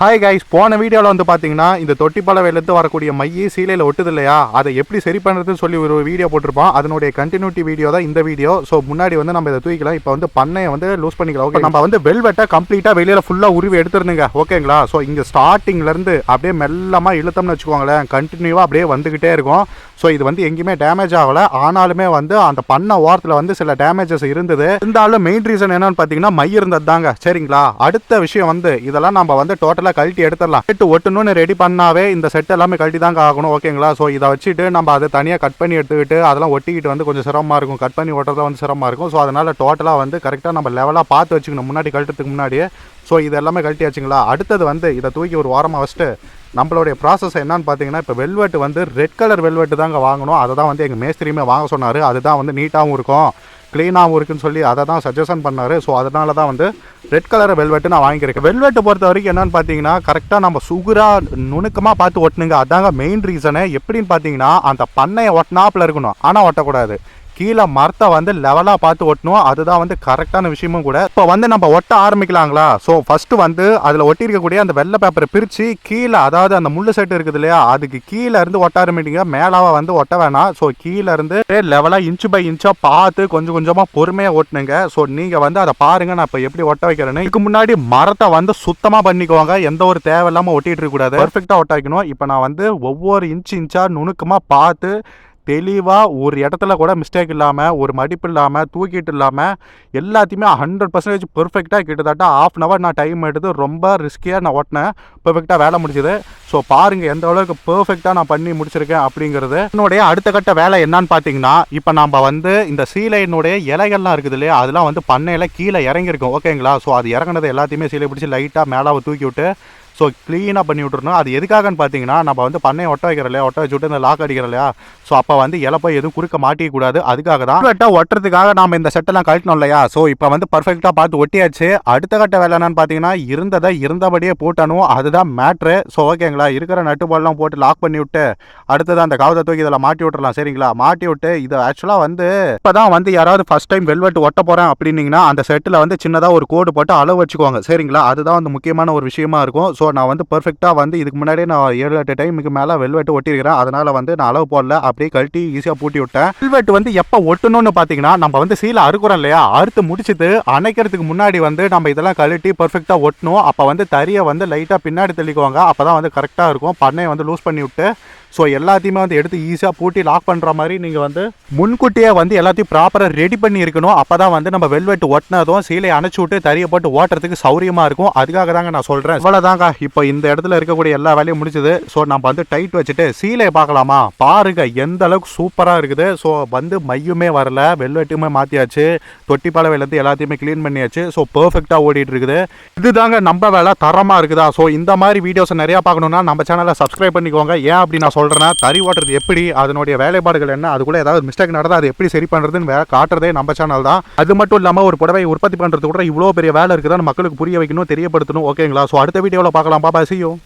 Hi guys போன வீடியோவில் வந்து பார்த்தீங்கன்னா இந்த தொட்டி பலவையிலேருந்து வரக்கூடிய மைய சீலையில் ஒட்டுது இல்லையா? அதை எப்படி சரி பண்ணுறதுன்னு சொல்லி ஒரு வீடியோ போட்டிருப்போம். அதனுடைய கண்டினியூட்டி வீடியோ தான் இந்த வீடியோ. ஸோ முன்னாடி வந்து நம்ம இதை தூக்கிக்கலாம். இப்போ வந்து பண்ணையை வந்து லூஸ் பண்ணிக்கலாம். ஓகே நம்ம வந்து வெல்வெட்டை கம்ப்ளீட்டாக வெளியில் ஃபுல்லாக உருவி எடுத்துருந்துங்க ஓகேங்களா ஸோ இங்கே ஸ்டார்டிங்லேருந்து அப்படியே மெல்லமாக இழுத்தோம்னு வச்சுக்கோங்களேன். கண்டினியூவாக அப்படியே வந்துக்கிட்டே இருக்கும். ஸோ இது வந்து எங்கேயுமே டேமேஜ் ஆகலை. ஆனாலுமே வந்து அந்த பண்ண ஓரத்தில் வந்து சில டேமேஜஸ் இருந்தது. இருந்தாலும் மெயின் ரீசன் என்னன்னு பார்த்தீங்கன்னா மை இருந்தது தாங்க சரிங்களா? அடுத்த விஷயம் வந்து இதெல்லாம் நம்ம வந்து டோட்டலாக கழட்டி எடுத்துடலாம். செட்டு ஒட்டணும்னு ரெடி பண்ணாவே இந்த செட் எல்லாமே கழட்டி தாங்க ஆகணும் ஓகேங்களா ஸோ இதை வச்சுட்டு நம்ம அதை தனியாக கட் பண்ணி எடுத்துக்கிட்டு அதெல்லாம் ஒட்டிக்கிட்டு வந்து கொஞ்சம் சிரமமாக இருக்கும். கட் பண்ணி ஓட்டுறது வந்து சிரமமாக இருக்கும். ஸோ அதனால் டோட்டலாக வந்து கரெக்டாக நம்ம லெவலாக பார்த்து வச்சுக்கணும். முன்னாடி கழட்டுறதுக்கு முன்னாடியே. ஸோ இது எல்லாமே கழட்டியாச்சுங்களா? அடுத்தது வந்து இதை தூக்கி ஒரு வாரமாக வச்சுட்டு நம்மளுடைய ப்ராசஸ் என்னன்னு பார்த்தீங்கன்னா இப்போ வெல்வெட் வந்து ரெட் கலர் வெல்வெட்டு தாங்க வாங்கணும். அதை தான் வந்து எங்கள் மேஸ்திரியுமே வாங்க சொன்னார். அதுதான் வந்து நீட்டாகவும் இருக்கும். க்ளீனாகவும் இருக்குன்னு சொல்லி அதை தான் சஜஷன் பண்ணார். ஸோ அதனால தான் வந்து ரெட் கலர் வெல்வெட்டு நான் வாங்கியிருக்கேன். வெல்வெட்டு பொறுத்த வரைக்கும் என்னன்னு பார்த்தீங்கன்னா கரெக்டாக நம்ம சுகுராக நுணுக்கமாக பார்த்து ஒட்டுனுங்க. அதாங்க மெயின் ரீசனு எப்படின்னு பார்த்தீங்கன்னா அந்த பண்ணையை ஒட்டினாப்பில் இருக்கணும். ஆனால் ஒட்டக்கூடாது. கீழே மரத்தை வந்து லெவலாக பார்த்து ஒட்டணும். அதுதான் வந்து கரெக்டான விஷயமும் கூட. இப்போ வந்து நம்ம ஒட்ட ஆரம்பிக்கலாங்களா? ஸோ ஃபஸ்ட்டு வந்து அதில் ஒட்டியிருக்கக்கூடிய அந்த வெள்ளை பேப்பரை பிரித்து கீழே அதாவது அந்த முள்ளு செட்டு இருக்குது இல்லையா அதுக்கு கீழே இருந்து ஒட்ட ஆரம்பிட்டீங்க மேலாக வந்து ஒட்ட வேணாம். ஸோ கீழே இருந்து லெவலாக இன்ச்சு பை இன்ச்சாக பார்த்து கொஞ்சம் கொஞ்சமாக பொறுமையாக ஒட்டுனுங்க. ஸோ நீங்கள் வந்து அதை பாருங்க. நான் இப்போ எப்படி ஒட்ட வைக்கிறேன்னு. இதுக்கு முன்னாடி மரத்தை வந்து சுத்தமாக பண்ணிக்குவாங்க எந்த ஒரு தேவையில்லாமல் ஒட்டிட்டு இருக்கக்கூடாது பர்ஃபெக்டாக ஒட்ட வைக்கணும். இப்போ நான் வந்து ஒவ்வொரு இன்ச்சு இன்ச்சாக நுணுக்கமாக பார்த்து தெளிவாக ஒரு இடத்துல கூட மிஸ்டேக் இல்லாமல் ஒரு மடிப்பு இல்லாமல் தூக்கிட்டு இல்லாமல் எல்லாத்தையுமே ஹண்ட்ரட் பர்சன்டேஜ் பெர்ஃபெக்டாக கிட்டத்தட்ட ஆஃப் அன் ஹவர் நான் டைம் எடுத்து ரொம்ப ரிஸ்கியாக நான் ஓட்டினேன். பெர்ஃபெக்டாக வேலை முடிஞ்சுது. ஸோ பாருங்கள் எந்த அளவுக்கு பெர்ஃபெக்டாக நான் பண்ணி முடிச்சிருக்கேன் அப்படிங்கிறது. என்னுடைய அடுத்த கட்ட வேலை என்னன்னு பார்த்தீங்கன்னா இப்போ நம்ம வந்து இந்த சீலையினுடைய இலைகள்லாம் இருக்குது இல்லையா? அதெல்லாம் வந்து பண்ணையில் கீழே இறங்கியிருக்கும். ஓகேங்களா ஸோ அது இறங்குனது எல்லாத்தையுமே சீலை பிடிச்சி லைட்டாக மேலே தூக்கி விட்டு ஸோ க்ளீனாக பண்ணி விட்டுருணும் அது எதுக்காகன்னு பார்த்தீங்கன்னா நம்ம வந்து பண்ணையை ஒட்ட வைக்கிறோம் இல்லையா? ஒட்ட வச்சுட்டு இந்த லாக் அடிக்கிறோம் இல்லையா? ஸோ அப்போ வந்து இலப்பை எதுவும் குறுக்க மாட்டிக்கூடாது அதுக்காக தான் கரெக்டாக ஒட்டுறதுக்காக நம்ம இந்த செட்டெல்லாம் கழட்டணும் இல்லையா? ஸோ இப்போ வந்து பர்ஃபெக்டாக பார்த்து ஒட்டியாச்சு. அடுத்த கட்ட வேலை என்னன்னு பார்த்தீங்கன்னா இருந்ததை இருந்தபடியே போட்டணும். அதுதான் மேட்ரு ஸோ ஓகேங்களா இருக்கிற நட்டு போட்டு லாக் பண்ணி விட்டு அடுத்தது அந்த காவத்தை தூக்கி இதில் மாட்டி விட்டுறலாம். சரிங்களா? மாட்டி விட்டு இது ஆக்சுவலாக வந்து இப்போ தான் வந்து யாராவது ஃபஸ்ட் டைம் வெல்வெட் ஒட்ட போகிறேன் அப்படின்னீங்கன்னா அந்த செட்டில் வந்து சின்னதாக ஒரு கோடு போட்டு அளவு வச்சுக்குவாங்க. சரிங்களா? அதுதான் வந்து முக்கியமான ஒரு விஷயமா இருக்கும். ஸோ நான் வந்து பர்ஃபெக்டாக வந்து இதுக்கு முன்னாடியே நான் ஏழு எட்டு டைமுக்கு மேலே வெல்வெட்டு ஒட்டியிருக்கிறேன். அதனால் வந்து நான் அளவு போடல. அப்படியே கழட்டி ஈஸியாக பூட்டி விட்டேன். வெல்வெட் வந்து எப்போ ஒட்டணும்னு பார்த்தீங்கன்னா நம்ம வந்து சீலை அறுக்குறோம் இல்லையா? அறுத்து முடிச்சுட்டு அணைக்கிறதுக்கு முன்னாடி வந்து நம்ம இதெல்லாம் கழட்டி பர்ஃபெக்டாக ஒட்டணும். அப்போ வந்து தறியை வந்து லைட்டாக பின்னாடி தெளிக்குவாங்க அப்போ தான் வந்து கரெக்டாக இருக்கும். பண்ணையை வந்து லூஸ் பண்ணி விட்டு ஸோ எல்லாத்தையுமே வந்து எடுத்து ஈஸியாக பூட்டி லாக் பண்ணுற மாதிரி நீங்கள் வந்து முன்கூட்டியே வந்து எல்லாத்தையும் ப்ராப்பராக ரெடி பண்ணி இருக்கணும். அப்போ தான் வந்து நம்ம வெல்வெட் ஒட்டினதும் சீலை அணைச்சி விட்டு தறியை போட்டு ஓட்டுறதுக்கு சௌரியமாக இருக்கும். அதுக்காக தாங்க நான் சொல்கிறேன் இவ்வளோதாங்க இப்போ இந்த இடத்துல இருக்கக்கூடிய எல்லா வேலையும் முடிச்சது ஸோ நம்ம வந்து டைட் வச்சுட்டு சீலையை பார்க்கலாமா? பாருங்க எந்த அளவுக்கு சூப்பராக இருக்குது. ஸோ வந்து மையுமே வரல வெல்வெட்டுமே மாற்றியாச்சு தொட்டி பலவையிலேருந்து எல்லாத்தையுமே க்ளீன் பண்ணியாச்சு. ஸோ பர்ஃபெக்டாக ஓடிட்டு இருக்குது. இதுதாங்க நம்ம வேலை தரமாக இருக்குதா? ஸோ இந்த மாதிரி வீடியோஸ் நிறையா பார்க்கணுன்னா நம்ம சேனலை சப்ஸ்கிரைப் பண்ணிக்கோங்க. ஏன் அப்படி நான் சொல்கிறேன்னா தறி ஓட்டுறது எப்படி? அதனுடைய வேலைப்பாடுகள் என்ன? அது கூட ஏதாவது மிஸ்டேக் நடந்தால் அது எப்படி சரி பண்ணுறதுன்னு வே காட்டுறதே நம்ம சேனல் தான். அது மட்டும் இல்லாமல் ஒரு புடவை உற்பத்தி பண்ணுறது கூட இவ்வளோ பெரிய வேலை இருக்குதான் மக்களுக்கு புரிய வைக்கணும் தெரியப்படுத்தணும். ஓகேங்களா ஸோ அடுத்த வீடியோவில் பார்க்கலாம். பாப்பா செய்யும்